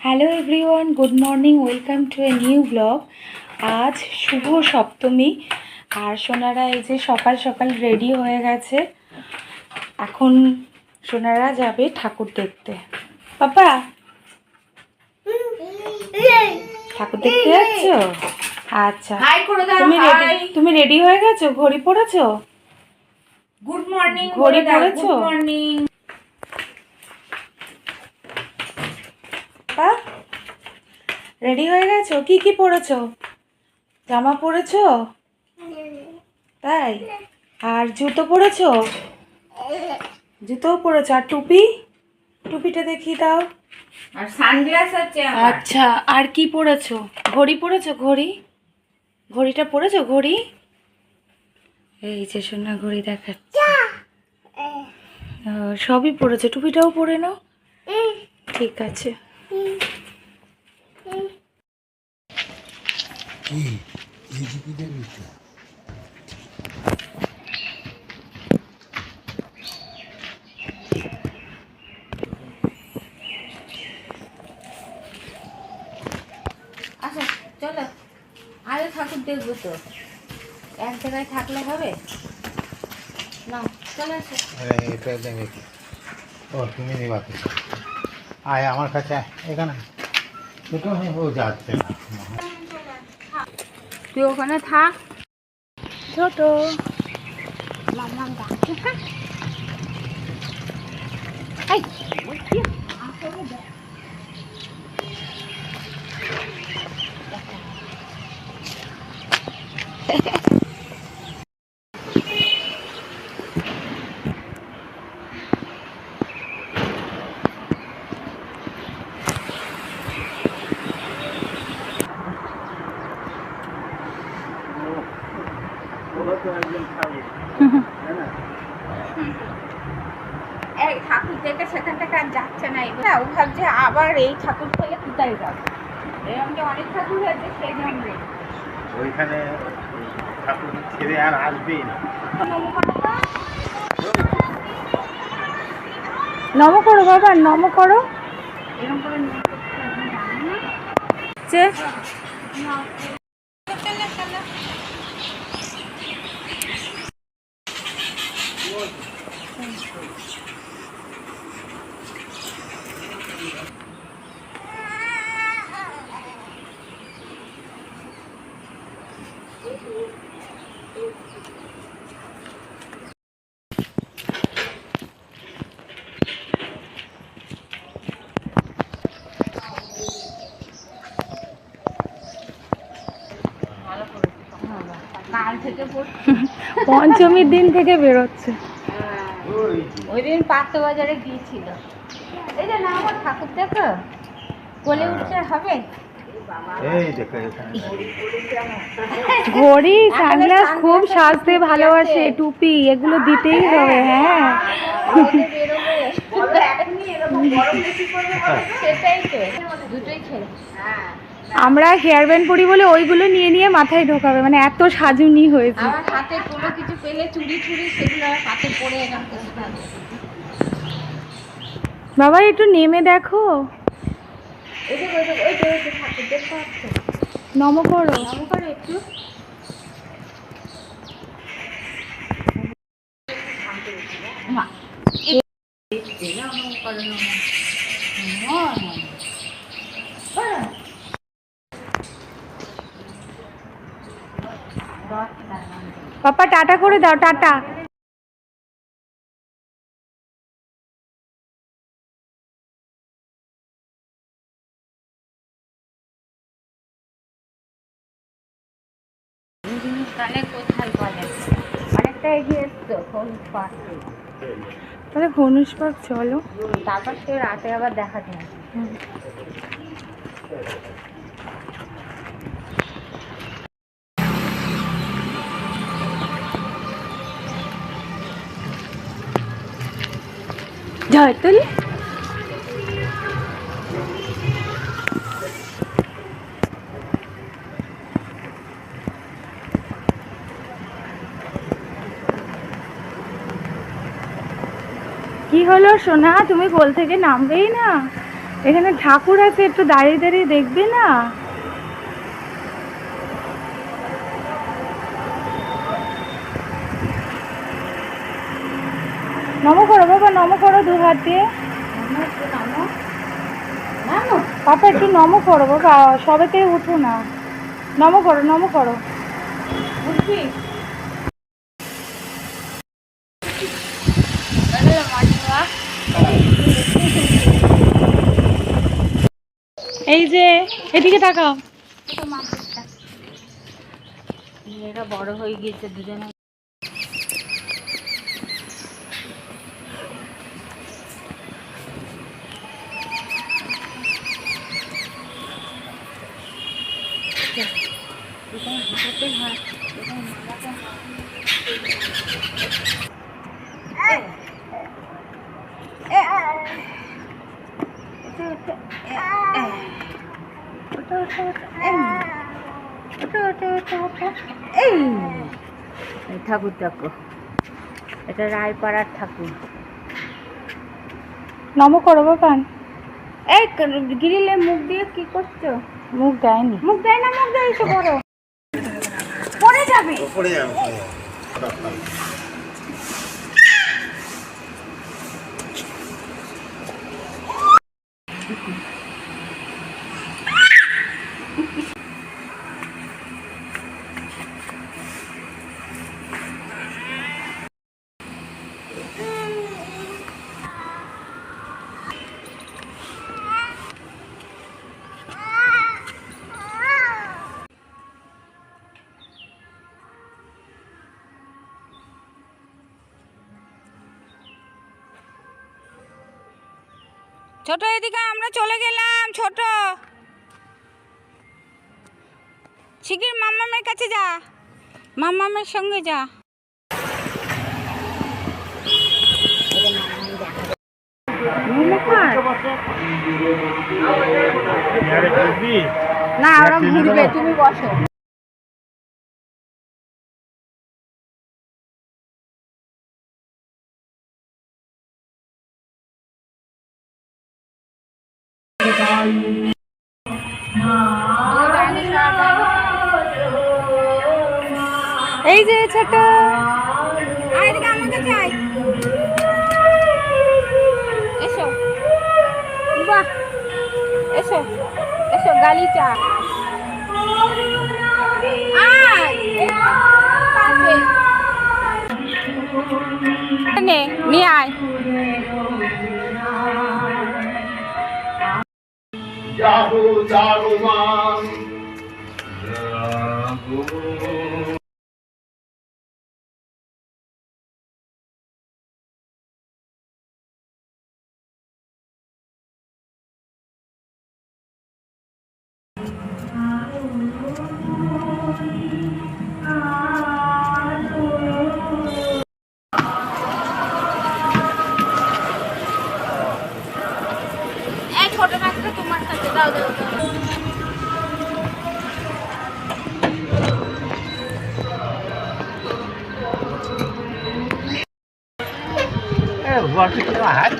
Hello everyone good morning welcome to a new blog আজ শুভ সপ্তমী। আর সোনারা এই যে সকাল সকাল রেডি হয়ে গেছে। এখন সোনারা যাবে ঠাকুর দেখতে। পাপা? ঠাকুর দেখতে যাচ্ছ? আচ্ছা। তুমি রেডি তুমি রেডি হয়ে গেছো? ঘড়ি পড়েছো? গুড মর্নিং ঘড়ি পড়েছো? মর্নিং রেডি হয়ে গেছো? কি কি পরেছো জামা পরেছো তাই? আর জুতো পরেছো জুতোও পরেছো আর টুপি? টুপিটা দেখি দাও। আর সানগ্লাস আছে আচ্ছা আর কি পরেছো ঘড়ি পরেছো ঘড়ি? ঘড়িটা পরেছো ঘড়ি? এই যে সোনা ঘড়ি দেখাচ্ছে। ও, সবই পরেছো টুপিটাও পরে নাও। ঠিক আছে। আচ্ছা চলো। আরে ঠাকুর দেখব তো। এক জায়গায় থাকলে হবে? না চলে আসো। এটা দেবে কি? ও তুমি নিবা আয় আমার কাছে এখানে। দুটো ও যাচ্ছে না। তুই ওখানে থাক। ছোট। মাম্মাম ডাকছে হ্যাঁ এই বলছি, আসলে দেখ। এই ঠাকুর দেখে সেখান থেকে আর যাচ্ছে না এগুলো ও আবার এই ঠাকুর পেলে কোথায় যাবে এরকম যে অনেক ঠাকুর হয়েছে সেই জন্য ওইখানে ঠাকুর ছেড়ে আর আসবেই না। নম করো বাবা। নম করো এরকম করে নিয়ে করতে আমি জানি না। যে কাল থেকে পড়ছি পঞ্চমীর দিন থেকে বেরোচ্ছে। ওই দিন পাত্র বাজারে গিয়েছিল। এই যে না আমার ঠাকুর দেখো কোলে উঠছে হবে? ঘড়ি সানগ্লাস খুব সাজতে ভালোবাসে টুপি এগুলো দিতেই হবে হ্যাঁ। হ্যাঁ আমরা হেয়ার ব্যান্ড পরি বলে ওইগুলো নিয়ে নিয়ে মাথায় ঢোকাবে মানে এত সাজুনি হয়েছে। হাতে কোনো কিছু পেলে সেগুলো হাতে বাবা একটু নেমে দেখো। নম করো। নম করো একটু। পাপা টাটা করে দাও টাটা। জিনিসখানে কোথায় বলে অনেকটা এগিয়ে এসছো পাচ্ছে তাহলে চলো। তারপর সে রাতে আবার দেখা যায় জয়তুল? কি হলো সোনা? তুমি কোল থেকে নামবেই না। এখানে ঠাকুর আছে, একটু দাঁড়িয়ে দাঁড়িয়ে দেখবে না? নম করো বাবা, নম করো দু হাত। দিয়ে পাপা, একটু নম করো বাবা সবেতে উঠো না। নম করো নম করো। এই যে এদিকে তাকাও মেয়েরা বড় হয়ে গিয়েছে দুজনে এই এই ঠাকুর দেখো। এটা রায়পাড়ার ঠাকুর। নম করো বাবা। এই গ্রিলে মুখ দিয়ে কি করছ? মুখ দেয়নি। মুখ দেয় না মুখ দেয় এসে বড় পড়ে যাবে পড়ে যাবে। ছোট এদিকে আমরা চলে গেলাম ছোট। শিগগির মাম্মামের কাছে যা। মাম্মামের সঙ্গে যা। না ওরা ঘুরবে তুমি বসো। এই যে ছোট। এসো। বাহ। এসো। এসো গালিচা আয়। জাগো জাগো জাগো ছোট ব্যাগটা তোমার কাছে দাও দাও। হোয়াটসঅ্যাপে হাত